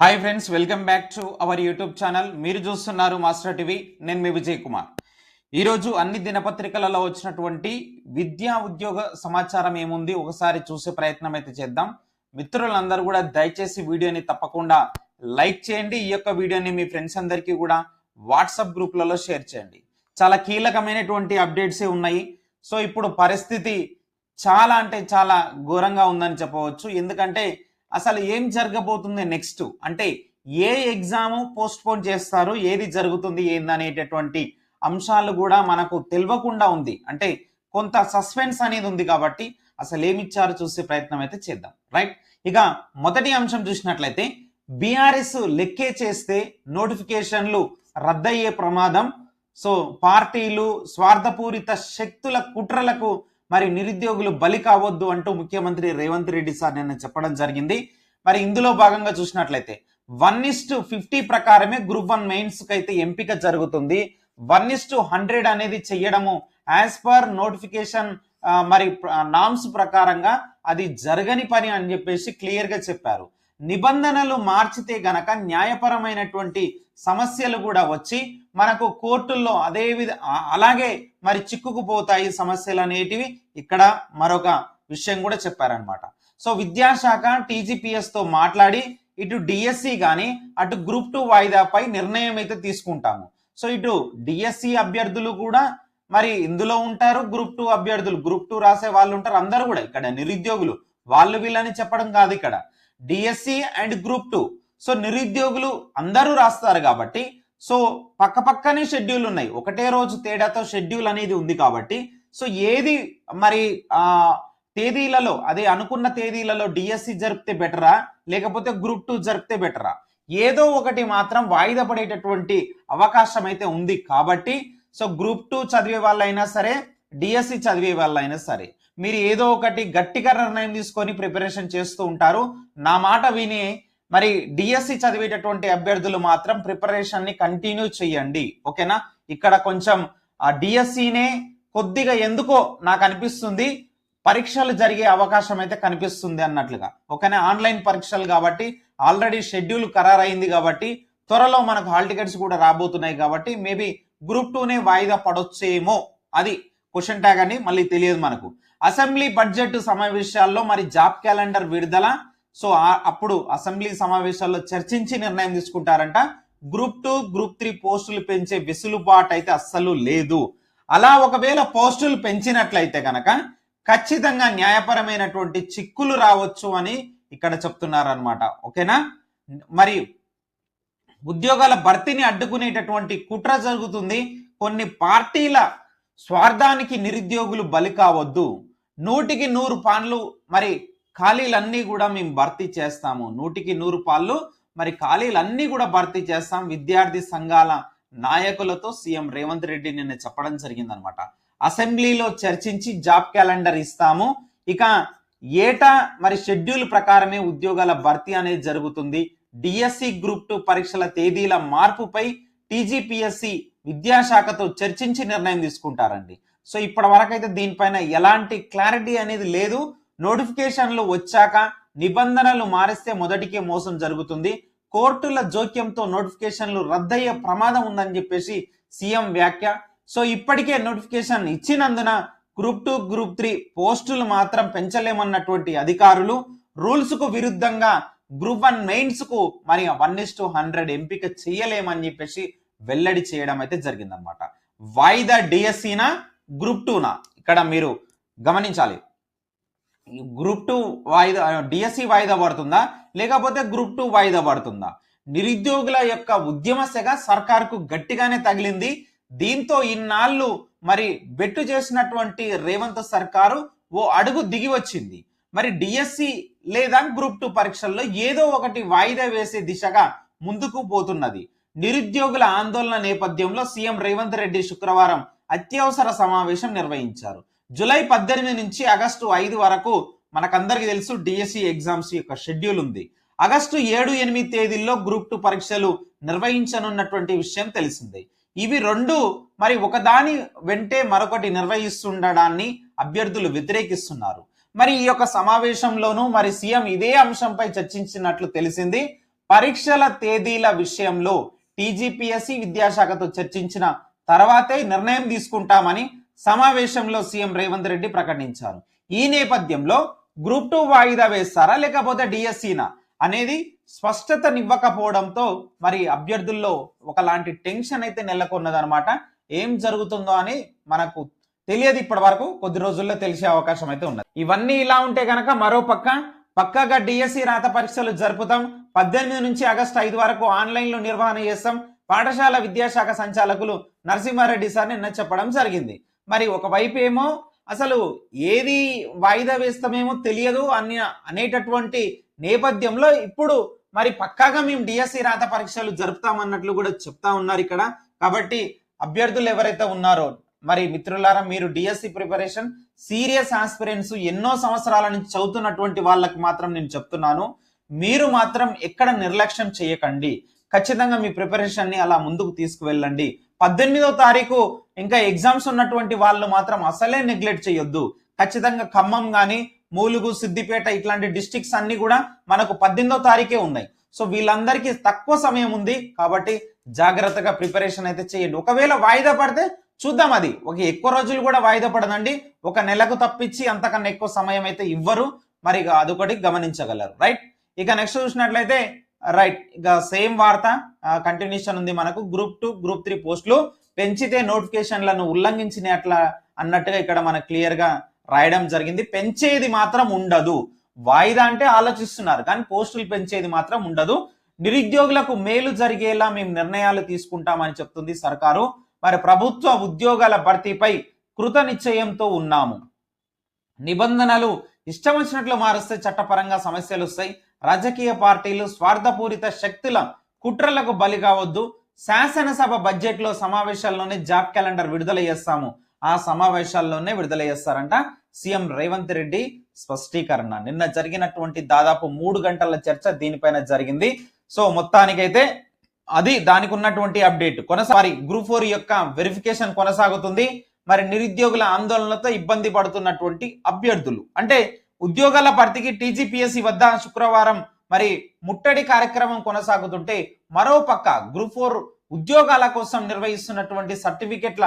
Hi friends welcome back to our YouTube channel మీరు చూస్తున్నారు master TV నేను మీ విజయ్ కుమార్. ఈరోజు అన్ని దినపత్రికలలో వచ్చినటువంటి విద్యా ఉద్యోగ సమాచారం ఏముంది ఒకసారి చూసే ప్రయత్నం అయితే చేద్దాం. మిత్రులందరూ కూడా దయచేసి వీడియోని తప్పకుండా లైక్ చేయండి. ఈ యొక్క వీడియోని మీ ఫ్రెండ్స్ అందరికీ కూడా వాట్సాప్ గ్రూప్లలో షేర్ చేయండి. చాలా కీలకమైనటువంటి అప్డేట్స్ ఉన్నాయి. సో ఇప్పుడు పరిస్థితి చాలా అంటే చాలా ఘోరంగా ఉందని చెప్పవచ్చు. ఎందుకంటే అసలు ఏం జరగబోతుంది నెక్స్ట్ అంటే ఏ ఎగ్జామ్ పోస్ట్ పోన్ చేస్తారు? ఏది జరుగుతుంది? ఏందనేటటువంటి అంశాలు కూడా మనకు తెలియకుండా ఉంది. అంటే కొంత సస్పెన్స్ అనేది ఉంది కాబట్టి అసలు ఏమి ఇచ్చారో చూసే ప్రయత్నం అయితే చేద్దాం. రైట్ ఇక మొదటి అంశం చూసినట్లయితే బీఆర్ఎస్ లెక్కే చేస్తే నోటిఫికేషన్లు రద్దయ్యే ప్రమాదం. సో పార్టీలు స్వార్థపూరిత శక్తుల కుట్రలకు మరి నిరుద్యోగులు బలి కావద్దు అంటూ ముఖ్యమంత్రి రేవంత్ రెడ్డి సార్ నిన్న చెప్పడం జరిగింది. మరి ఇందులో భాగంగా చూసినట్లయితే వన్ ఇస్ ఫిఫ్టీ ప్రకారమే గ్రూప్ వన్ మెయిన్స్కి అయితే ఎంపిక జరుగుతుంది. వన్ ఇస్ హండ్రెడ్ అనేది చెయ్యడము యాజ్ పర్ నోటిఫికేషన్ మరి నామ్స్ ప్రకారంగా అది జరగని పని అని చెప్పేసి క్లియర్గా చెప్పారు. నిబంధనలు మార్చితే గనక న్యాయపరమైనటువంటి సమస్యలు కూడా వచ్చి మనకు కోర్టుల్లో అదే విధ అలాగే మరి చిక్కుకుపోతాయి సమస్యలు అనేటివి ఇక్కడ మరొక విషయం కూడా చెప్పారనమాట సో విద్యాశాఖ టీజీపీఎస్తో మాట్లాడి ఇటు డిఎస్సి కానీ అటు గ్రూప్ టూ వాయిదాపై నిర్ణయం అయితే తీసుకుంటాము. సో ఇటు డిఎస్సి అభ్యర్థులు కూడా మరి ఇందులో ఉంటారు గ్రూప్ టూ అభ్యర్థులు. గ్రూప్ టూ రాసే వాళ్ళు ఉంటారు అందరూ కూడా ఇక్కడ నిరుద్యోగులు. వాళ్ళు వీళ్ళని చెప్పడం కాదు ఇక్కడ. DSC and group two. So నిరుద్యోగులు అందరూ రాస్తారు కాబట్టి సో పక్క పక్కనే షెడ్యూల్ ఉన్నాయి. ఒకటే రోజు తేడాతో షెడ్యూల్ అనేది ఉంది కాబట్టి సో ఏది మరి ఆ తేదీలలో అదే అనుకున్న తేదీలలో డిఎస్సి జరిపితే బెటరా లేకపోతే గ్రూప్ టూ జరిపితే బెటరా? ఏదో ఒకటి మాత్రం వాయిదా పడేటటువంటి అవకాశం అయితే ఉంది కాబట్టి సో గ్రూప్ టూ చదివే వాళ్ళైనా సరే డిఎస్సి చదివే వాళ్ళైనా సరే మీరు ఏదో ఒకటి గట్టిగా నిర్ణయం తీసుకొని ప్రిపరేషన్ చేస్తూ ఉంటారు. నా మాట విని మరి డిఎస్సి చదివేటటువంటి అభ్యర్థులు మాత్రం ప్రిపరేషన్ని కంటిన్యూ చేయండి. ఓకేనా? ఇక్కడ కొంచెం ఆ డిఎస్సినే కొద్దిగా ఎందుకో నాకు అనిపిస్తుంది పరీక్షలు జరిగే అవకాశం అయితే కనిపిస్తుంది అన్నట్లుగా. ఓకేనా? ఆన్లైన్ పరీక్షలు కాబట్టి ఆల్రెడీ షెడ్యూల్ ఖరారైంది కాబట్టి త్వరలో మనకు హాల్ టికెట్స్ కూడా రాబోతున్నాయి కాబట్టి మేబీ గ్రూప్ టూనే వాయిదా పడొచ్చేమో. అది క్వశ్చన్ ట్యాగ్ అని మళ్ళీ తెలియదు మనకు. అసెంబ్లీ బడ్జెట్ సమావేశాల్లో మరి జాబ్ క్యాలెండర్ విడుదల సో అప్పుడు అసెంబ్లీ సమావేశాల్లో చర్చించి నిర్ణయం తీసుకుంటారంట. గ్రూప్ టూ గ్రూప్ త్రీ పోస్టులు పెంచే వెసులుబాటు అయితే అస్సలు లేదు. అలా ఒకవేళ పోస్టులు పెంచినట్లయితే కనుక ఖచ్చితంగా న్యాయపరమైనటువంటి చిక్కులు రావచ్చు అని ఇక్కడ చెప్తున్నారు అనమాట ఓకేనా? మరి ఉద్యోగాల భర్తీని అడ్డుకునేటటువంటి కుట్ర జరుగుతుంది. కొన్ని పార్టీల స్వార్థానికి నిరుద్యోగులు బలి కావద్దు. నూటికి నూరు పాన్లు మరి ఖాళీలన్నీ కూడా మేము భర్తీ చేస్తాము. నూటికి నూరు పాళ్ళు మరి ఖాళీలన్నీ కూడా భర్తీ చేస్తాం. విద్యార్థి సంఘాల నాయకులతో సీఎం రేవంత్ రెడ్డి నిన్న చెప్పడం జరిగిందనమాట. అసెంబ్లీలో చర్చించి జాబ్ క్యాలెండర్ ఇస్తాము. ఇక ఏటా మరి షెడ్యూల్ ప్రకారమే ఉద్యోగాల భర్తీ అనేది జరుగుతుంది. డిఎస్సి గ్రూప్ టూ పరీక్షల తేదీల మార్పుపై టీజీపీఎస్సి విద్యాశాఖతో చర్చించి నిర్ణయం తీసుకుంటారండి. సో ఇప్పటి వరకైతే దీనిపైన ఎలాంటి క్లారిటీ అనేది లేదు. నోటిఫికేషన్లు వచ్చాక నిబంధనలు మారిస్తే మొదటికే మోసం జరుగుతుంది. కోర్టుల జోక్యంతో నోటిఫికేషన్లు రద్దయ్యే ప్రమాదం ఉందని చెప్పేసి సీఎం వ్యాఖ్య. సో ఇప్పటికే నోటిఫికేషన్ ఇచ్చినందున గ్రూప్ టూ గ్రూప్ త్రీ పోస్టులు మాత్రం పెంచలేమన్నటువంటి అధికారులు రూల్స్కు విరుద్ధంగా గ్రూప్ వన్ మెయిన్స్కు మరి వన్ ఇస్ టు హండ్రెడ్ ఎంపిక చేయలేమని చెప్పేసి వెల్లడి చేయడం అయితే జరిగిందనమాట వాయిదా డిఎస్సీనా గ్రూప్ టూనా? ఇక్కడ మీరు గమనించాలి. గ్రూప్ టూ వాయిదా డిఎస్సి వాయిదా పడుతుందా? లేకపోతే గ్రూప్ టూ వాయిదా పడుతుందా? నిరుద్యోగుల యొక్క ఉద్యమ సెగ సర్కార్కు గట్టిగానే తగిలింది. దీంతో ఇన్నాళ్ళు మరి బెట్టు చేసినటువంటి రేవంత్ సర్కారు ఓ అడుగు దిగి వచ్చింది. మరి డిఎస్సి లేదా గ్రూప్ టూ పరీక్షల్లో ఏదో ఒకటి వాయిదా వేసే దిశగా ముందుకు పోతున్నది. నిరుద్యోగుల ఆందోళన నేపథ్యంలో సీఎం రేవంత్ రెడ్డి శుక్రవారం అత్యవసర సమావేశం నిర్వహించారు. జూలై పద్దెనిమిది నుంచి ఆగస్టు ఐదు వరకు మనకందరికీ తెలుసు డిఎస్సి ఎగ్జామ్స్ యొక్క షెడ్యూల్ ఉంది. ఆగస్టు ఏడు ఎనిమిది తేదీల్లో గ్రూప్ టూ పరీక్షలు నిర్వహించనున్నటువంటి విషయం తెలిసిందే. ఇవి రెండు మరి ఒకదాని వెంటే మరొకటి నిర్వహిస్తుండడాన్ని అభ్యర్థులు వ్యతిరేకిస్తున్నారు. మరి ఈ యొక్క సమావేశంలోనూ మరి సీఎం ఇదే అంశంపై చర్చించినట్లు తెలిసింది. పరీక్షల తేదీల విషయంలో టీజీపీఎస్సీ విద్యాశాఖతో చర్చించిన తర్వాతే నిర్ణయం తీసుకుంటామని సమావేశంలో సీఎం రేవంత్ రెడ్డి ప్రకటించారు. ఈ నేపథ్యంలో గ్రూప్ టూ వాయిదా వేస్తారా? లేకపోతే డిఎస్సీనా? అనేది స్పష్టతనివ్వకపోవడంతో మరి అభ్యర్థుల్లో ఒకలాంటి టెన్షన్ అయితే నెలకొన్నదనమాట ఏం జరుగుతుందో అని మనకు తెలియదు ఇప్పటి వరకు కొద్ది రోజుల్లో తెలిసే అవకాశం అయితే ఉన్నది. ఇవన్నీ ఇలా ఉంటే కనుక మరో పక్క పక్కగా డిఎస్సి రాత పరీక్షలు జరుపుతాం. పద్దెనిమిది నుంచి ఆగస్టు ఐదు వరకు ఆన్లైన్లో నిర్వహణ చేస్తాం. పాఠశాల విద్యాశాఖ సంచాలకులు నరసింహారెడ్డి సార్ నిన్న చెప్పడం జరిగింది. మరి ఒకవైపు ఏమో అసలు ఏది వాయిదా వేస్తామేమో తెలియదు అని అనేటటువంటి నేపథ్యంలో ఇప్పుడు మరి పక్కాగా మేము డిఎస్సి రాత పరీక్షలు జరుపుతామన్నట్లు కూడా చెప్తా ఉన్నారు ఇక్కడ. కాబట్టి అభ్యర్థులు ఎవరైతే ఉన్నారో మరి మిత్రులారా మీరు డిఎస్సి ప్రిపరేషన్ సీరియస్ ఆస్పిరెంట్స్ ఎన్నో సంవత్సరాల నుంచి చదువుతున్నటువంటి వాళ్ళకి మాత్రం నేను చెప్తున్నాను. మీరు మాత్రం ఎక్కడ నిర్లక్ష్యం చేయకండి. ఖచ్చితంగా మీ ప్రిపరేషన్ని అలా ముందుకు తీసుకువెళ్ళండి. పద్దెనిమిదో తారీఖు ఇంకా ఎగ్జామ్స్ ఉన్నటువంటి వాళ్ళు మాత్రం అసలే నెగ్లెక్ట్ చేయొద్దు. ఖచ్చితంగా ఖమ్మం కానీ మూలుగు సిద్దిపేట ఇట్లాంటి డిస్టిక్స్ అన్ని కూడా మనకు పద్దెనిమిదో తారీఖే ఉన్నాయి. సో వీళ్ళందరికీ తక్కువ సమయం ఉంది కాబట్టి జాగ్రత్తగా ప్రిపరేషన్ అయితే చేయండి. ఒకవేళ వాయిదా పడితే చూద్దాం అది. ఒక ఎక్కువ రోజులు కూడా వాయిదా పడదండి. ఒక నెలకు తప్పించి అంతకన్నా ఎక్కువ సమయం అయితే ఇవ్వరు. మరి ఇక అదొకటి గమనించగలరు. రైట్? ఇక నెక్స్ట్ చూసినట్లయితే రైట్ ఇక సేమ్ వార్త కంటిన్యూషన్ ఉంది మనకు. గ్రూప్ టూ గ్రూప్ త్రీ పోస్టులు. పెంచితే నోటిఫికేషన్లను ఉల్లంఘించినట్లా అన్నట్టుగా ఇక్కడ మనకు క్లియర్గా రాయడం జరిగింది. పెంచేది మాత్రం ఉండదు. వాయిదా అంటే ఆలోచిస్తున్నారు. కానీ పోస్టులు పెంచేది మాత్రం ఉండదు. నిరుద్యోగులకు మేలు జరిగేలా మేము నిర్ణయాలు తీసుకుంటామని చెప్తుంది సర్కారు. మరి ప్రభుత్వ ఉద్యోగాల భర్తీపై కృత నిశ్చయంతో ఉన్నాము. నిబంధనలు ఇష్టం వచ్చినట్లు మారుస్తే చట్టపరంగా సమస్యలు వస్తాయి. రాజకీయ పార్టీలు స్వార్థపూరిత శక్తుల కుట్రలకు బలి కావద్దు. శాసనసభ బడ్జెట్లో సమావేశాల్లోనే జాబ్ క్యాలెండర్ విడుదల చేస్తాము. ఆ సమావేశాల్లోనే విడుదల చేస్తారంట సీఎం రేవంత్ రెడ్డి స్పష్టీకరణ. నిన్న జరిగినటువంటి దాదాపు మూడు గంటల చర్చ దీనిపైన జరిగింది. సో మొత్తానికైతే అది దానికి ఉన్నటువంటి అప్డేట్. కొనసారి గ్రూప్ ఫోర్ యొక్క వెరిఫికేషన్ కొనసాగుతుంది. మరి నిరుద్యోగుల ఆందోళనలతో ఇబ్బంది పడుతున్నటువంటి అభ్యర్థులు. అంటే ఉద్యోగాల భర్తీకి టీజీపీఎస్సీ వద్ద శుక్రవారం మరి ముట్టడి కార్యక్రమం కొనసాగుతుంటే మరోపక్క గ్రూప్ ఫోర్ ఉద్యోగాల కోసం నిర్వహిస్తున్నటువంటి సర్టిఫికెట్ల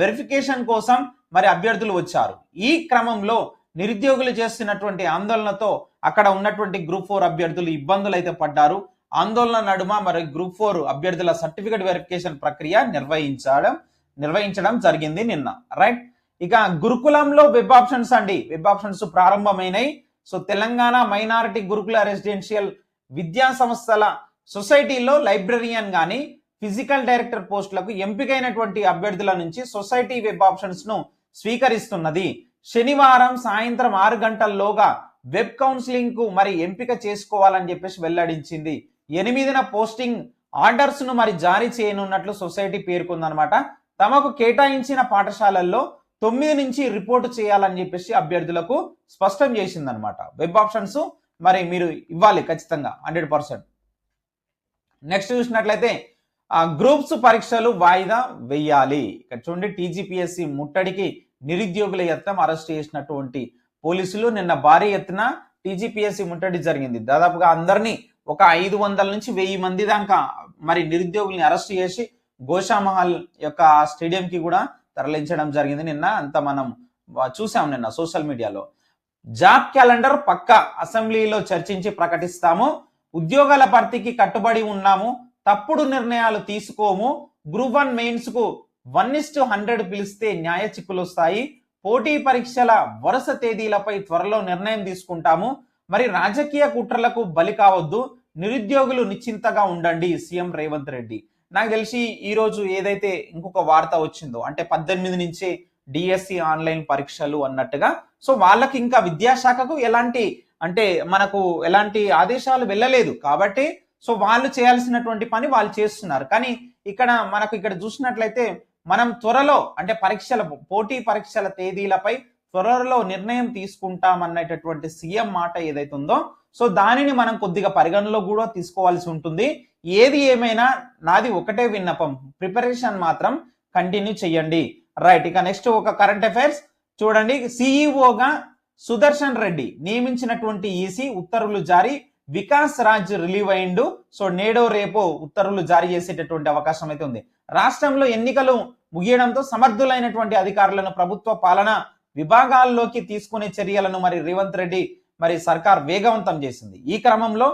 వెరిఫికేషన్ కోసం మరి అభ్యర్థులు వచ్చారు. ఈ క్రమంలో నిరుద్యోగులు చేస్తున్నటువంటి ఆందోళనతో అక్కడ ఉన్నటువంటి గ్రూప్ ఫోర్ అభ్యర్థులు ఇబ్బందులు అయితే పడ్డారు. ఆందోళన నడుమ మరి గ్రూప్ ఫోర్ అభ్యర్థుల సర్టిఫికెట్ వెరిఫికేషన్ ప్రక్రియ నిర్వహించడం నిర్వహించడం జరిగింది నిన్న. రైట్ ఇక గురుకులంలో వెబ్ ఆప్షన్స్ అండి. వెబ్ ఆప్షన్స్ ప్రారంభమైనాయి. సో తెలంగాణ మైనారిటీ గురుకుల రెసిడెన్షియల్ విద్యా సంస్థల సొసైటీలో లైబ్రరియన్ కానీ ఫిజికల్ డైరెక్టర్ పోస్టులకు ఎంపికైనటువంటి అభ్యర్థుల నుంచి సొసైటీ వెబ్ ఆప్షన్స్ను స్వీకరిస్తున్నది. శనివారం సాయంత్రం ఆరు గంటల్లోగా వెబ్ కౌన్సిలింగ్కు మరి ఎంపిక చేసుకోవాలని చెప్పేసి వెల్లడించింది. ఎనిమిదిన పోస్టింగ్ ఆర్డర్స్ను మరి జారీ చేయనున్నట్లు సొసైటీ పేర్కొందనమాట తమకు కేటాయించిన పాఠశాలల్లో తొమ్మిది నుంచి రిపోర్ట్ చేయాలని చెప్పేసి అభ్యర్థులకు స్పష్టం చేసిందనమాట వెబ్ ఆప్షన్స్ మరి మీరు ఇవ్వాలి ఖచ్చితంగా హండ్రెడ్ పర్సెంట్. నెక్స్ట్ చూసినట్లయితే ఆ గ్రూప్స్ పరీక్షలు వాయిదా వెయ్యాలి ఇక్కడ చూడండి టీజీపీఎస్సి ముట్టడికి నిరుద్యోగుల యత్నం అరెస్ట్ చేసినటువంటి పోలీసులు నిన్న భారీ ఎత్తున టీజీపీఎస్సి ముట్టడి జరిగింది. దాదాపుగా అందరినీ ఒక ఐదు వందల నుంచి వెయ్యి మంది దాకా మరి నిరుద్యోగుల్ని అరెస్ట్ చేసి గోషామహల్ యొక్క స్టేడియంకి కూడా తరలించడం జరిగింది నిన్న. అంత మనం చూసాం నిన్న సోషల్ మీడియాలో. జాబ్ క్యాలెండర్ పక్క అసెంబ్లీలో చర్చించి ప్రకటిస్తాము. ఉద్యోగాల భర్తీకి కట్టుబడి ఉన్నాము తప్పుడు నిర్ణయాలు తీసుకోము గ్రూప్ వన్ మెయిన్స్కు వన్ ఇస్ టు హండ్రెడ్ పిలిస్తే న్యాయ చిక్కులు వస్తాయి. పోటీ పరీక్షల వరుస తేదీలపై త్వరలో నిర్ణయం తీసుకుంటాము. మరి రాజకీయ కుట్రలకు బలి కావద్దు నిరుద్యోగులు నిశ్చింతగా ఉండండి సీఎం రేవంత్ రెడ్డి. నాకు తెలిసి ఈరోజు ఏదైతే ఇంకొక వార్త వచ్చిందో అంటే పద్దెనిమిది నుంచే డిఎస్సి ఆన్లైన్ పరీక్షలు అన్నట్టుగా సో వాళ్ళకి ఇంకా విద్యాశాఖకు ఎలాంటి అంటే మనకు ఎలాంటి ఆదేశాలు వెళ్ళలేదు కాబట్టి సో వాళ్ళు చేయాల్సినటువంటి పని వాళ్ళు చేస్తున్నారు. కానీ ఇక్కడ మనకు ఇక్కడ చూసినట్లయితే మనం త్వరలో అంటే పరీక్షల పోటీ పరీక్షల తేదీలపై త్వరలో నిర్ణయం తీసుకుంటామన్నటువంటి సీఎం మాట ఏదైతే ఉందో సో దానిని మనం కొద్దిగా పరిగణలో కూడా తీసుకోవాల్సి ఉంటుంది. ఏది ఏమైనా నాది ఒకటే విన్నపం. ప్రిపరేషన్ మాత్రం కంటిన్యూ చేయండి. రైట్ ఇక నెక్స్ట్ ఒక కరెంట్ అఫైర్స్ చూడండి. సిఈఓగా సుదర్శన్ రెడ్డి నియమించినటువంటి ఈసీ ఉత్తర్వులు జారీ వికాస్ రాజ్ రిలీవ్ అయిండు. సో నేడో రేపో ఉత్తర్వులు జారీ చేసేటటువంటి అవకాశం అయితే ఉంది. రాష్ట్రంలో ఎన్నికలు ముగియడంతో సమర్థులైనటువంటి అధికారులను ప్రభుత్వ పాలన విభాగాల్లోకి తీసుకునే చర్యలను మరి రేవంత్ రెడ్డి మరి సర్కార్ వేగవంతం చేసింది. ఈ క్రమంలో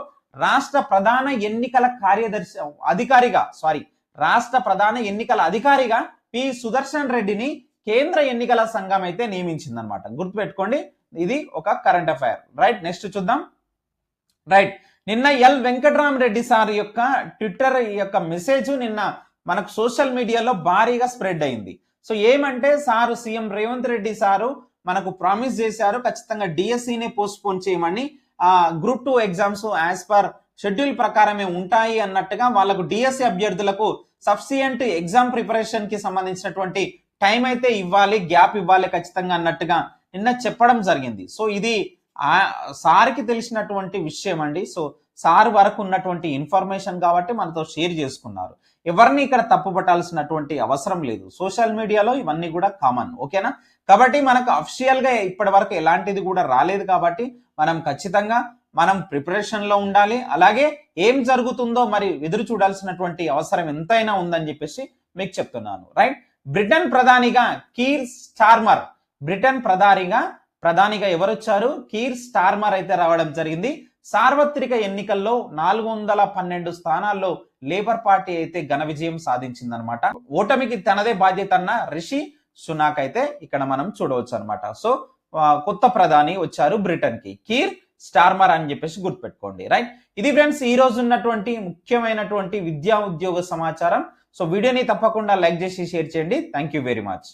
రాష్ట్ర ప్రధాన ఎన్నికల కార్యదర్శి అధికారిగా సారీ రాష్ట్ర ప్రధాన ఎన్నికల అధికారిగా పి సుదర్శన్ రెడ్డిని కేంద్ర ఎన్నికల సంఘం అయితే నియమించిందనమాట గుర్తుపెట్టుకోండి ఇది ఒక కరెంట్ అఫైర్ రైట్ నెక్స్ట్ చూద్దాం. రైట్ నిన్న ఎల్ వెంకటరామరెడ్డి సార్ యొక్క ట్విట్టర్ యొక్క మెసేజ్ నిన్న మనకు సోషల్ మీడియాలో భారీగా స్ప్రెడ్ అయింది. సో ఏమంటే sir CM Revanth Reddy sir మనకు ప్రామిస్ చేశారు ఖచ్చితంగా డిఎస్సిని పోస్ట్ పోన్ చేయమని. ఆ group two exams as per schedule ప్రకారమే ఉంటాయి అన్నట్టుగా వాళ్ళకు డిఎస్సి అభ్యర్థులకు సబ్సియంట్ ఎగ్జామ్ ప్రిపరేషన్కి సంబంధించినటువంటి టైం అయితే ఇవ్వాలి గ్యాప్ ఇవ్వాలి ఖచ్చితంగా అన్నట్టుగా నిన్న చెప్పడం జరిగింది. సో ఇది ఆ సార్కి తెలిసినటువంటి విషయం అండి సో సార్ వరకు ఉన్నటువంటి ఇన్ఫర్మేషన్ కాబట్టి మనతో షేర్ చేసుకున్నారు. ఎవరిని ఇక్కడ తప్పు పట్టాల్సినటువంటి అవసరం లేదు. సోషల్ మీడియాలో ఇవన్నీ కూడా కామన్ ఓకేనా? కాబట్టి మనకు అఫిషియల్గా ఇప్పటి వరకు ఎలాంటిది కూడా రాలేదు కాబట్టి మనం ఖచ్చితంగా మనం ప్రిపరేషన్లో ఉండాలి. అలాగే ఏం జరుగుతుందో మరి ఎదురు చూడాల్సినటువంటి అవసరం ఎంతైనా ఉందని చెప్పేసి మీకు చెప్తున్నాను. రైట్? బ్రిటన్ ప్రధానిగా కీర్ స్టార్మర్ బ్రిటన్ ప్రధానిగా ప్రధానిగా ఎవరొచ్చారు? కీర్ స్టార్మర్ అయితే రావడం జరిగింది. సార్వత్రిక ఎన్నికల్లో నాలుగు వందల పన్నెండు స్థానాల్లో లేబర్ పార్టీ అయితే ఘన విజయం సాధించిందనమాట ఓటమికి తనదే బాధ్యత అన్న రిషి సునాక్ అయితే ఇక్కడ మనం చూడవచ్చు అనమాట సో కొత్త ప్రధాని వచ్చారు బ్రిటన్కి కీర్ స్టార్మర్ అని చెప్పేసి గుర్తుపెట్టుకోండి. రైట్? ఇది ఫ్రెండ్స్ ఈ రోజు ఉన్నటువంటి ముఖ్యమైనటువంటి విద్యా ఉద్యోగ సమాచారం. సో వీడియోని తప్పకుండా లైక్ చేసి షేర్ చేయండి. Thank you very much.